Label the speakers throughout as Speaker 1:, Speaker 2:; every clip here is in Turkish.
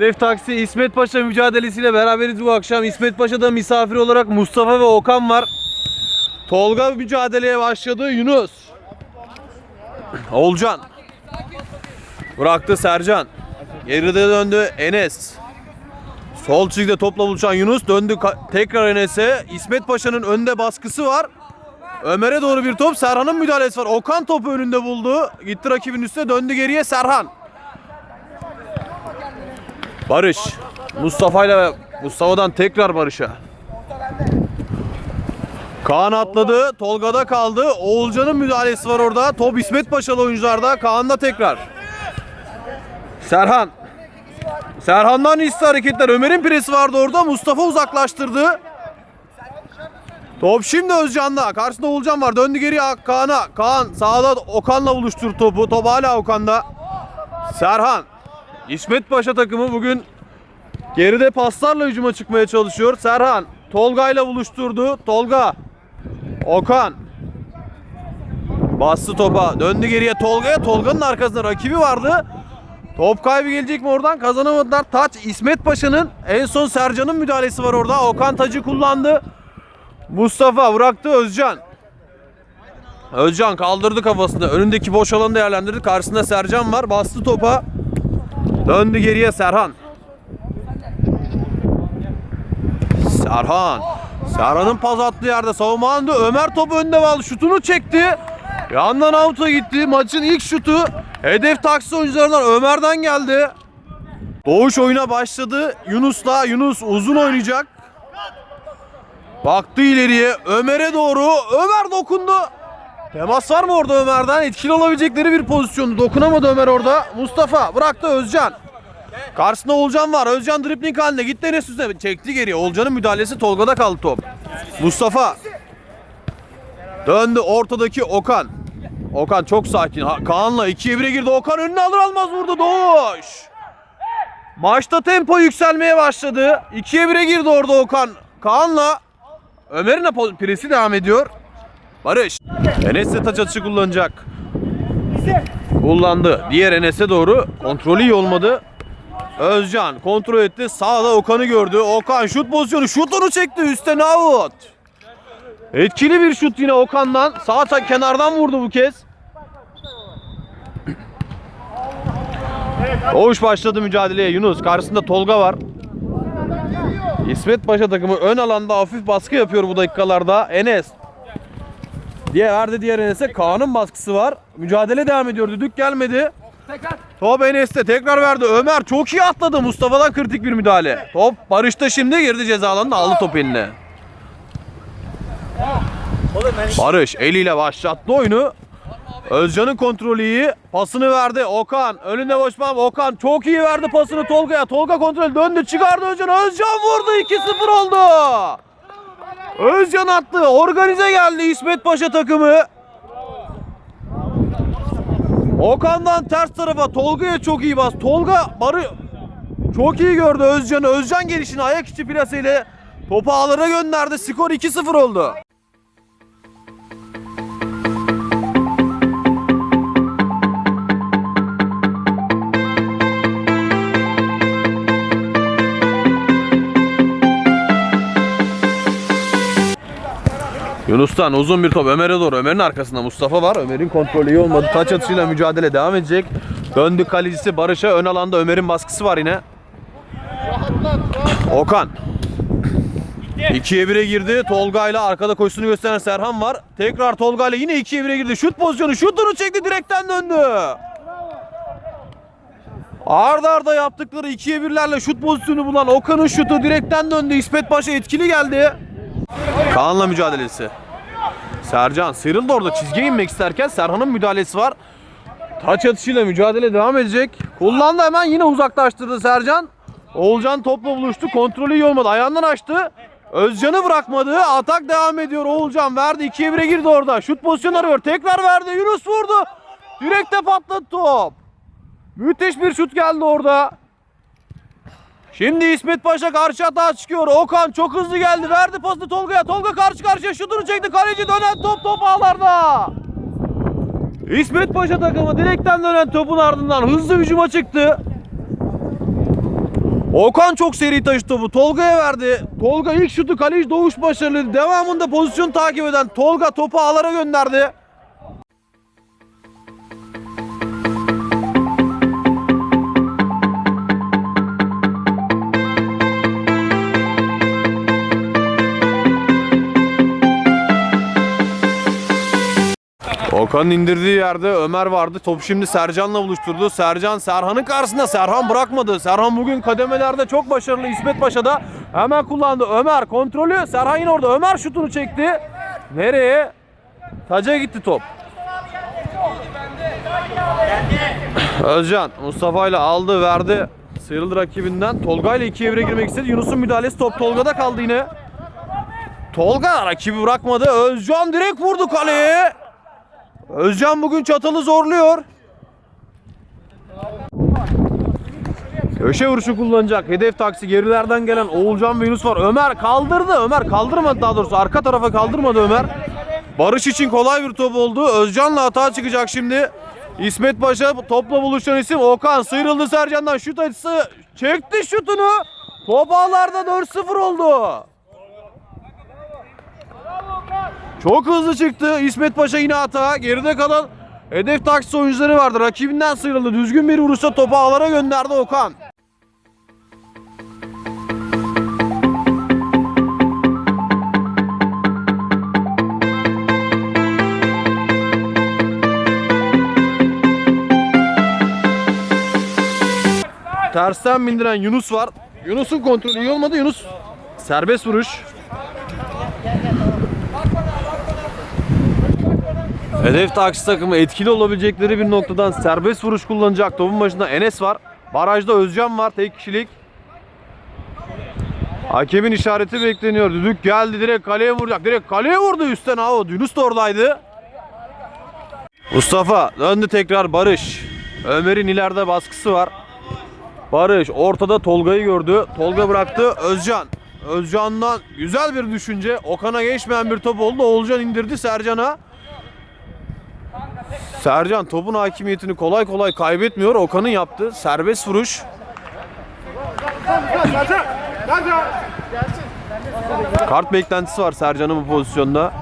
Speaker 1: Hedef Taksi İsmet Paşa mücadelesiyle beraberiz bu akşam. İsmet Paşa'da misafir olarak Mustafa ve Okan var. Tolga mücadeleye başladı. Yunus. Olcan. Bıraktı Sercan. Geride döndü Enes. Sol çizgide topla buluşan Yunus döndü tekrar Enes'e. İsmet Paşa'nın önde baskısı var. Ömer'e doğru bir top. Serhan'ın müdahalesi var. Okan topu önünde buldu. Gitti rakibin üstüne döndü geriye Serhan. Barış. Mustafa ile Mustafa'dan tekrar Barış'a. Kaan atladı. Tolga'da kaldı. Oğulcan'ın müdahalesi var orada. Top İsmet Paşalı oyuncularda. Kaan'da tekrar. Serhan. Serhan'dan hissi hareketler. Ömer'in presi vardı orada. Mustafa uzaklaştırdı. Top şimdi Özcan'da. Karşısında Oğulcan var. Döndü geriye Kaan'a. Kaan sağda Okan'la buluştur topu. Top hala Okan'da. Serhan. İsmet Paşa takımı bugün geride paslarla hücuma çıkmaya çalışıyor. Serhan Tolga ile buluşturdu. Tolga. Okan. Bastı topa. Döndü geriye Tolga'ya. Tolga'nın arkasında rakibi vardı. Top kaybı gelecek mi oradan? Kazanamadılar. Taç İsmet Paşa'nın en son Sercan'ın müdahalesi var orada. Okan tacı kullandı. Mustafa bıraktı Özcan. Özcan kaldırdı kafasını. Önündeki boş alanı değerlendirdi. Karşısında Sercan var. Bastı topa. Döndü geriye Serhan. Serhan. Serhan'ın pas attığı yerde savunma alındı. Ömer topu önde aldı. Şutunu çekti. Yandan out'a gitti. Maçın ilk şutu. Hedef taksi oyuncularından Ömer'den geldi. Doğuş oyuna başladı. Yunus'la Yunus uzun oynayacak. Baktı ileriye. Ömer'e doğru. Ömer dokundu. Temas var mı orada Ömer'den? Etkili olabilecekleri bir pozisyondu. Dokunamadı Ömer orada. Mustafa bıraktı Özcan. Karşısında Olcan var. Özcan dripling halinde gitti Enes üstüne. Çekti geriye. Olcan'ın müdahalesi Tolga'da kaldı top. Mustafa. Döndü ortadaki Okan. Okan çok sakin. Ha- Kaan'la 2'ye 1'e girdi. Okan önüne alır almaz vurdu. Doğuş. Maçta tempo yükselmeye başladı. 2'ye 1'e girdi orada Okan. Kaan'la Ömer'in presi devam ediyor. Barış. Enes de taç atışı kullanacak. Kullandı. Diğer Enes'e doğru. Kontrolü iyi olmadı. Özcan kontrol etti. Sağda Okan'ı gördü. Okan şut pozisyonu. Şutunu çekti. Üstten out. Etkili bir şut yine Okan'dan. Sağ kenardan vurdu bu kez. Doğuş başladı mücadeleye Yunus. Karşısında Tolga var. İsmet Paşa takımı ön alanda hafif baskı yapıyor bu dakikalarda. Enes. Diye verdi diğer Enes'e. Kaan'ın baskısı var. Mücadele devam ediyor. Düdük gelmedi. Top Enes'te tekrar verdi. Ömer çok iyi atladı. Mustafa'dan kritik bir müdahale. Top Barış'ta şimdi girdi ceza alanına aldı top eline. Barış eliyle başlattı oyunu. Özcan'ın kontrolü iyi. Pasını verdi. Okan önünde boş bam. Okan çok iyi verdi pasını Tolga'ya. Tolga kontrol döndü çıkardı Özcan. Özcan vurdu 2-0 oldu. Özcan attı. Organize geldi İsmet Paşa takımı. Okan'dan ters tarafa Tolga'ya çok iyi bas. Tolga barı çok iyi gördü Özcan'ı. Özcan gelişini ayak içi plasıyla topu ağlara gönderdi. Skor 2-0 oldu. Yunus'tan uzun bir top Ömer'e doğru. Ömer'in arkasında Mustafa var. Ömer'in kontrolü iyi olmadı. Taç atışıyla mücadele devam edecek. Döndü kalecisi Barış'a. Ön alanda Ömer'in baskısı var yine. Okan. 2'ye 1'e girdi. Tolga ile arkada koşusunu gösteren Serhan var. Tekrar Tolga ile yine 2'ye 1'e girdi. Şut pozisyonu. Şutunu çekti. Direkten döndü. Arda arda yaptıkları 2'ye 1'lerle şut pozisyonu bulan Okan'ın şutu direkten döndü. İsmet Paşa etkili geldi. Kaan'la mücadelesi. Sercan sıyrıldı orada çizgiye inmek isterken Serhan'ın müdahalesi var. Taç atışıyla mücadele devam edecek. Kullandı hemen yine uzaklaştırdı Sercan. Oğulcan topla buluştu. Kontrolü iyi olmadı. Ayağından açtı. Özcan'ı bırakmadı. Atak devam ediyor. Oğulcan verdi. 2'ye 1'e girdi orada. Şut pozisyonu arıyor. Tekrar verdi. Yunus vurdu. Direkte patladı top. Müthiş bir şut geldi orada. Şimdi İsmet Paşa karşı atağa çıkıyor. Okan çok hızlı geldi. Verdi pasını Tolga'ya. Tolga karşı karşıya şutunu çekti. Kaleci dönen top top ağlarda. İsmet Paşa takımı direkten dönen topun ardından hızlı hücuma çıktı. Okan çok seri taşıdı topu. Tolga'ya verdi. Tolga ilk şutu kaleci Doğuş başarılı. Devamında pozisyon takip eden Tolga topu ağlara gönderdi. Okan'ın indirdiği yerde Ömer vardı. Top şimdi Sercan'la buluşturdu. Sercan Serhan'ın karşısında. Serhan bırakmadı. Serhan bugün kademelerde çok başarılı. İsmet Paşa'da hemen kullandı. Ömer kontrolü. Serhan yine orada. Ömer şutunu çekti. Nereye? Taca gitti top. Özcan Mustafa ile aldı verdi. Sıyrıldı rakibinden. Tolga ile iki evre girmek istedi. Yunus'un müdahalesi top Tolga'da kaldı yine. Tolga rakibi bırakmadı. Özcan direkt vurdu kaleye. Özcan bugün çatalı zorluyor. Köşe vuruşu kullanacak. Hedef taksi gerilerden gelen Oğulcan ve var. Ömer kaldırdı. Ömer kaldırmadı daha doğrusu. Arka tarafa kaldırmadı Ömer. Barış için kolay bir top oldu. Özcan'la hata çıkacak şimdi. İsmet Paşa topla buluşan isim Okan. Sıyrıldı Sercan'dan şut açısı. Çekti şutunu. Top ağlarda 4-0 oldu. Çok hızlı çıktı. İsmet Paşa yine hata. Geride kalan hedef taksi oyuncuları vardı. Rakibinden sıyrıldı. Düzgün bir vuruşla topu ağlara gönderdi Okan. Tersten bindiren Yunus var. Yunus'un kontrolü iyi olmadı. Yunus serbest vuruş. Hedef taksi takımı etkili olabilecekleri bir noktadan serbest vuruş kullanacak. Topun başında Enes var. Barajda Özcan var tek kişilik. Hakemin işareti bekleniyor. Düdük geldi direkt kaleye vuracak. Direkt kaleye vurdu üstten ha Yunus da oradaydı. Mustafa döndü tekrar Barış. Ömer'in ileride baskısı var. Barış ortada Tolga'yı gördü. Tolga bıraktı. Özcan. Özcan'dan güzel bir düşünce. Okan'a geçmeyen bir top oldu. Oğulcan indirdi Sercan'a. Sercan topun hakimiyetini kolay kolay kaybetmiyor. Okan'ın yaptığı serbest vuruş. Kart beklentisi var Sercan'ın bu pozisyonda.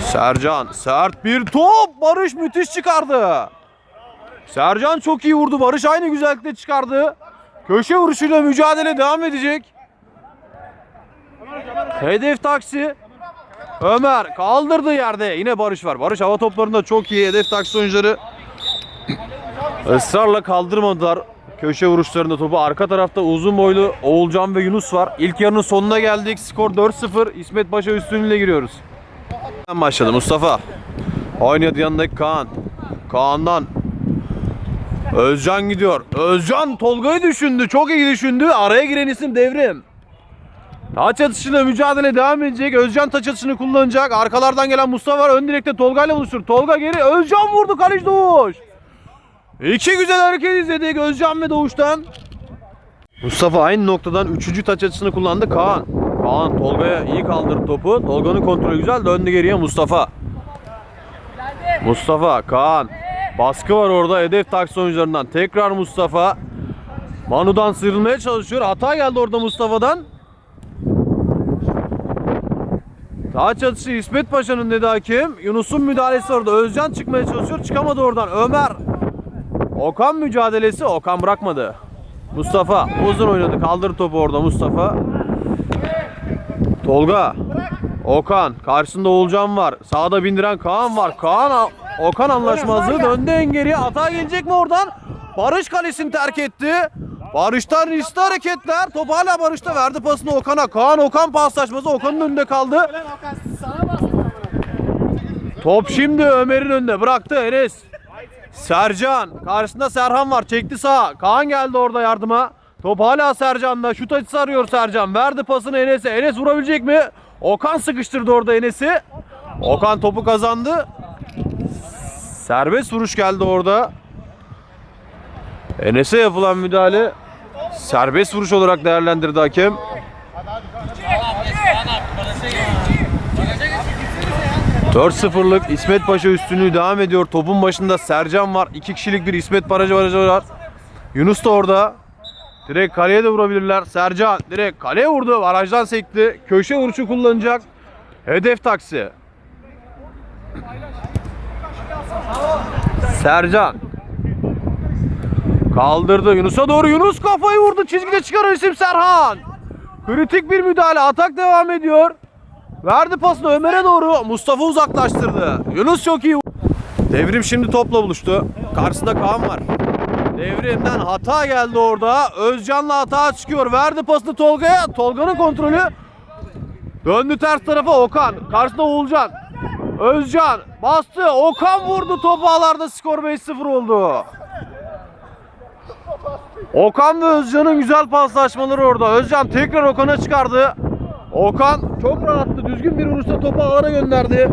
Speaker 1: Sercan sert bir top. Barış müthiş çıkardı. Sercan çok iyi vurdu. Barış aynı güzellikle çıkardı. Köşe vuruşuyla mücadele devam edecek. Hedef taksi. Ömer kaldırdı yerde. Yine Barış var. Barış hava toplarında çok iyi. Hedef taksi oyuncuları ısrarla kaldırmadılar. Köşe vuruşlarında topu. Arka tarafta uzun boylu Oğulcan ve Yunus var. İlk yarının sonuna geldik. Skor 4-0. İsmet Paşa üstünlüğüyle giriyoruz. Başladı Mustafa. Oynadı yanındaki Kaan. Kaan'dan Özcan gidiyor. Özcan Tolga'yı düşündü. Çok iyi düşündü. Araya giren isim Devrim. Taç atışıyla mücadele devam edecek. Özcan taç atışını kullanacak. Arkalardan gelen Mustafa var. Ön direkte Tolga ile buluşur. Tolga geri. Özcan vurdu kaleci Doğuş. İki güzel hareket izledik Özcan ve Doğuş'tan. Mustafa aynı noktadan üçüncü taç atışını kullandı Kaan. Kaan Tolga'ya iyi kaldırdı topu. Tolga'nın kontrolü güzel. Döndü geriye Mustafa. Mustafa, Kaan. Baskı var orada hedef taksi oyuncularından. Tekrar Mustafa. Manu'dan sıyrılmaya çalışıyor. Hata geldi orada Mustafa'dan. Taç atışı İsmet Paşa'nın dedi hakem. Yunus'un müdahalesi orada. Özcan çıkmaya çalışıyor. Çıkamadı oradan. Ömer. Okan mücadelesi. Okan bırakmadı. Mustafa uzun oynadı. Kaldırdı topu orada Mustafa. Tolga. Okan. Karşısında Oğulcan var. Sağda bindiren Kaan var. Kaan Okan anlaşmazlığı döndü en geriye. Hata gelecek mi oradan? Barış kalesini terk etti. Barış'tan riskli hareketler. Top hala Barış'ta verdi pasını Okan'a. Kaan Okan paslaşması Okan'ın önünde kaldı. Top şimdi Ömer'in önünde. Bıraktı Enes. Sercan. Karşısında Serhan var. Çekti sağa. Kaan geldi orada yardıma. Top hala Sercan'da. Şut açısı arıyor Sercan. Verdi pasını Enes'e. Enes vurabilecek mi? Okan sıkıştırdı orada Enes'i. Okan topu kazandı. Serbest vuruş geldi orada. Enes'e yapılan müdahale serbest vuruş olarak değerlendirdi hakem. 4-0'lık İsmet Paşa üstünlüğü devam ediyor. Topun başında Sercan var. 2 kişilik bir İsmet barajı var. Yunus da orada. Direkt kaleye de vurabilirler. Sercan direkt kaleye vurdu. Barajdan sekti. Köşe vuruşu kullanacak. Hedef taksi. Sercan. Kaldırdı. Yunus'a doğru. Yunus kafayı vurdu. Çizgide çıkaran isim Serhan. Kritik bir müdahale. Atak devam ediyor. Verdi pasını Ömer'e doğru. Mustafa uzaklaştırdı. Yunus çok iyi. Devrim şimdi topla buluştu. Karşısında Kaan var. Devrimden hata geldi orada. Özcan'la hata çıkıyor. Verdi pasını Tolga'ya. Tolga'nın kontrolü. Döndü ters tarafa Okan. Karşısında Oğulcan. Özcan bastı. Okan vurdu topu ağlarda skor 5-0 oldu. Okan ve Özcan'ın güzel paslaşmaları orada. Özcan tekrar Okan'a çıkardı. Okan çok rahattı. Düzgün bir vuruşla topu ağlara gönderdi.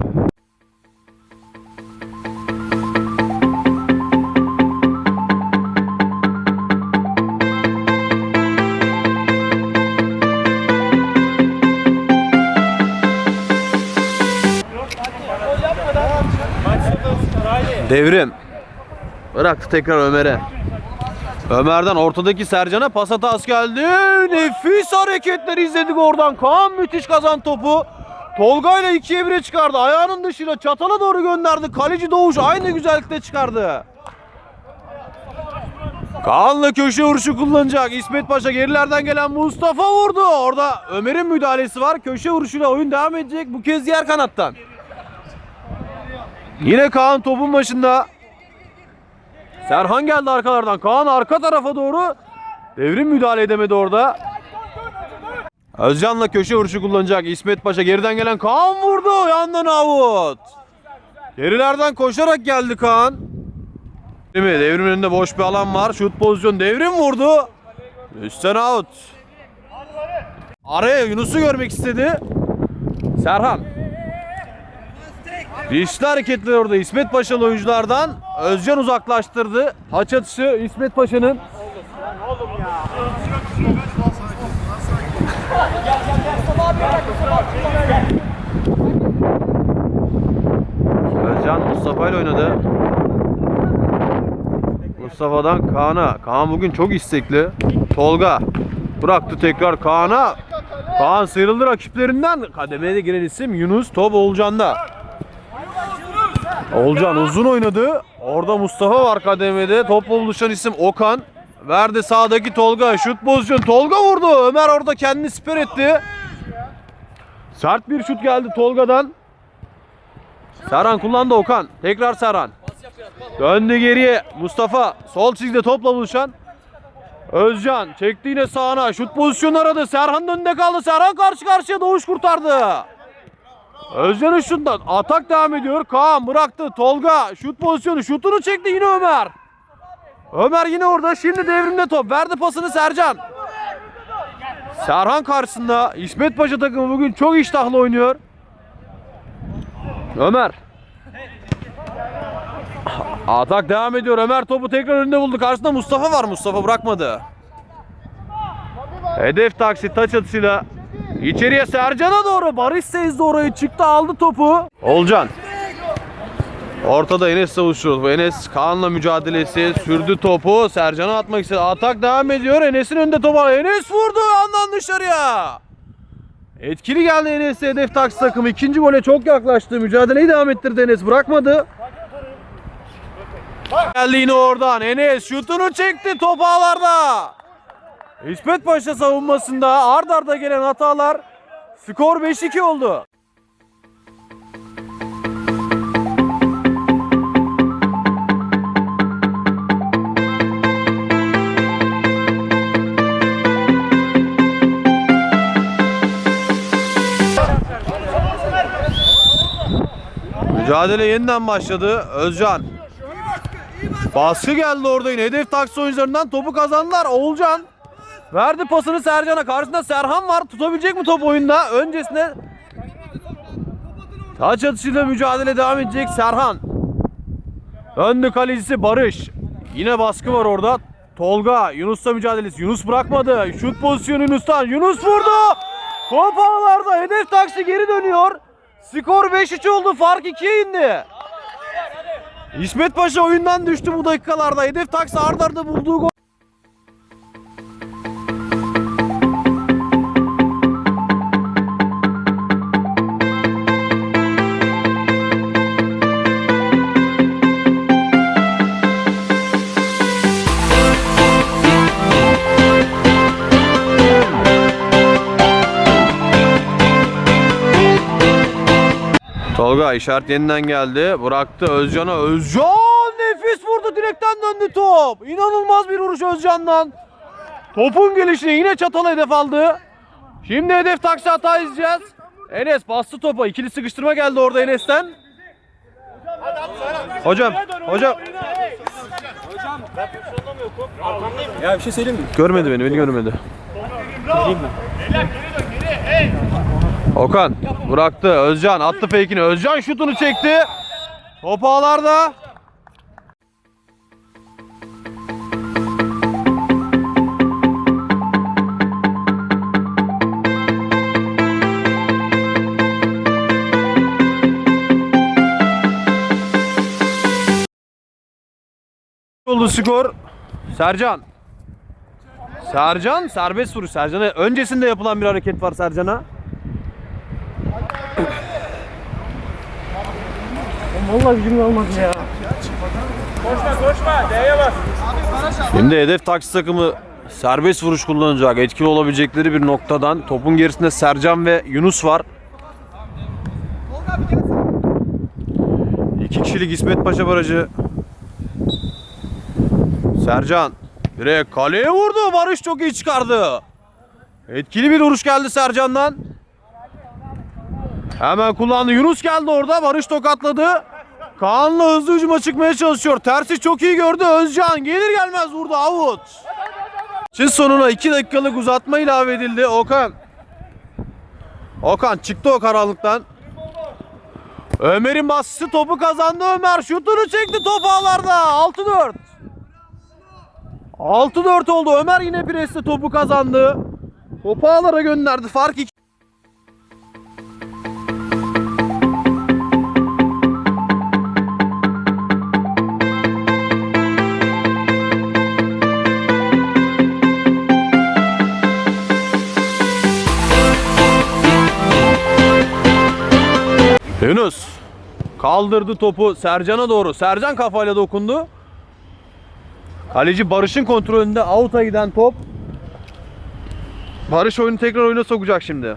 Speaker 1: Devrim. Bıraktı tekrar Ömer'e. Ömer'den ortadaki Sercan'a pas hatası geldi. Nefis hareketler izledik oradan. Kaan müthiş kazan topu. Tolga ile ikiye bire çıkardı. Ayağının dışıyla çatala doğru gönderdi. Kaleci Doğuş aynı güzellikte çıkardı. Kaan'la köşe vuruşu kullanacak. İsmet Paşa gerilerden gelen Mustafa vurdu. Orada Ömer'in müdahalesi var. Köşe vuruşuyla oyun devam edecek. Bu kez diğer kanattan. Yine Kaan topun başında. Serhan geldi arkalardan. Kaan arka tarafa doğru. Devrim müdahale edemedi orada. Özcan'la köşe vuruşu kullanacak. İsmet Paşa geriden gelen Kaan vurdu. Yandan avut. Gerilerden koşarak geldi Kaan. Değil mi? Devrimin önünde boş bir alan var. Şut pozisyon. Devrim vurdu. Üstten out. Araya Yunus'u görmek istedi. Serhan. Riskli hareketler orada İsmet Paşalı oyunculardan. Özcan uzaklaştırdı. Haç atışı İsmet Paşa'nın. Özcan Mustafa ile oynadı. Mustafa'dan Kaan'a. Kaan bugün çok istekli. Tolga bıraktı tekrar Kaan'a. Kaan sıyrıldı rakiplerinden. Kademeye de giren isim Yunus Top Olcan'da. Olcan uzun oynadı. Orada Mustafa var kademede. Topla buluşan isim Okan. Verdi sağdaki Tolga. Şut pozisyonu. Tolga vurdu. Ömer orada kendini siper etti. Sert bir şut geldi Tolga'dan. Serhan kullandı Okan. Tekrar Serhan. Döndü geriye. Mustafa sol çizgide topla buluşan. Özcan çekti yine sağına. Şut pozisyonu aradı. Serhan önünde kaldı. Serhan karşı karşıya Doğuş kurtardı. Özcan'ın şuttan atak devam ediyor. Kaan bıraktı. Tolga şut pozisyonu. Şutunu çekti yine Ömer. Ömer yine orada. Şimdi devrimde top. Verdi pasını Sercan. Serhan karşısında. İsmet Paşa takımı bugün çok iştahlı oynuyor. Ömer. Atak devam ediyor. Ömer topu tekrar önünde buldu. Karşısında Mustafa var. Mustafa bırakmadı. Hedef taksi taç atışıyla İçeriye Sercan'a doğru. Barış sezdi orayı. Çıktı aldı topu. Olcan. Ortada Enes savuşuyor. Enes Kaan'la mücadelesi sürdü topu. Sercan'a atmak istedi. Atak devam ediyor. Enes'in önünde var. Enes vurdu yandan dışarıya. Etkili geldi Enes'e hedef taksi takımı. İkinci gole çok yaklaştı. Mücadeleyi devam ettirdi Enes. Bırakmadı. Geldi yine oradan. Enes şutunu çekti. Top ağlarda. İsmet Paşa savunmasında ard arda gelen hatalar skor 5-2 oldu. Mücadele yeniden başladı. Özcan. Baskı geldi orada yine. Hedef taksi oyuncularından topu kazandılar. Oğulcan. Verdi pasını Sercan'a. Karşısında Serhan var. Tutabilecek mi top oyunda? Öncesinde taç atışıyla mücadele devam edecek Serhan. Öndü kalecisi Barış. Yine baskı var orada. Tolga Yunus'la mücadelesi. Yunus bırakmadı. Şut pozisyonu Yunus'tan. Yunus vurdu. Top ağlarda. Hedef taksi geri dönüyor. Skor 5-3 oldu. Fark 2'ye indi. İsmet Paşa oyundan düştü bu dakikalarda. Hedef taksi arda arda bulduğu gol. Tolga işaret yeniden geldi. Bıraktı Özcan'a. Özcan nefis vurdu. Direkten döndü top. İnanılmaz bir vuruş Özcan'dan. Topun gelişine yine çatala hedef aldı. Şimdi hedef taksi hata izleyeceğiz. Enes bastı topa. İkili sıkıştırma geldi orada Enes'ten. Hocam, hocam.
Speaker 2: Ya bir şey söyleyeyim mi?
Speaker 1: Görmedi beni, beni görmedi. Okan bıraktı. Özcan attı fake'ini. Özcan şutunu çekti. Top ağlarda. oldu skor. Sercan. Sercan serbest vuruş. Sercan'a öncesinde yapılan bir hareket var Sercan'a.
Speaker 2: Vallahi gücüm olmadı ya.
Speaker 1: Şimdi hedef taksi takımı serbest vuruş kullanacak. Etkili olabilecekleri bir noktadan. Topun gerisinde Sercan ve Yunus var. İki kişilik İsmet Paşa barajı. Sercan direkt kaleye vurdu. Barış çok iyi çıkardı. Etkili bir vuruş geldi Sercan'dan. Hemen kullandı. Yunus geldi orada. Barış tokatladı. Kaan'la hızlı hücuma çıkmaya çalışıyor. Tersi çok iyi gördü. Özcan gelir gelmez vurdu. Out. Çin sonuna 2 dakikalık uzatma ilave edildi. Okan. Okan çıktı o karanlıktan. Ömer'in baskısı topu kazandı Ömer. Şutunu çekti top ağlarda. 6-4. 6-4 oldu. Ömer yine presle topu kazandı. Topu ağlara gönderdi. Fark 2. Yunus kaldırdı topu Sercan'a doğru. Sercan kafayla dokundu. Kaleci Barış'ın kontrolünde out'a giden top. Barış oyunu tekrar oyuna sokacak şimdi.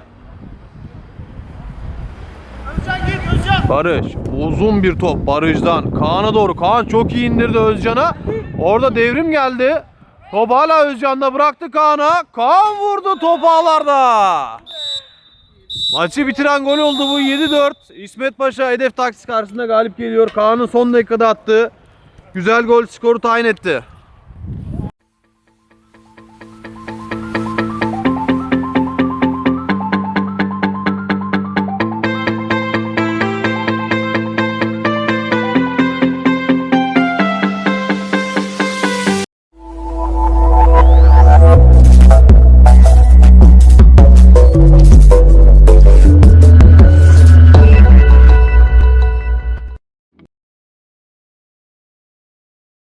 Speaker 1: Barış uzun bir top Barış'dan Kaan'a doğru. Kaan çok iyi indirdi Özcan'a. Orada devrim geldi. Top hala Özcan'da bıraktı Kaan'a. Kaan vurdu top ağlarda. Maçı bitiren gol oldu bu 7-4. İsmet Paşa hedef taksi karşısında galip geliyor. Kaan'ın son dakikada attığı güzel gol skoru tayin etti.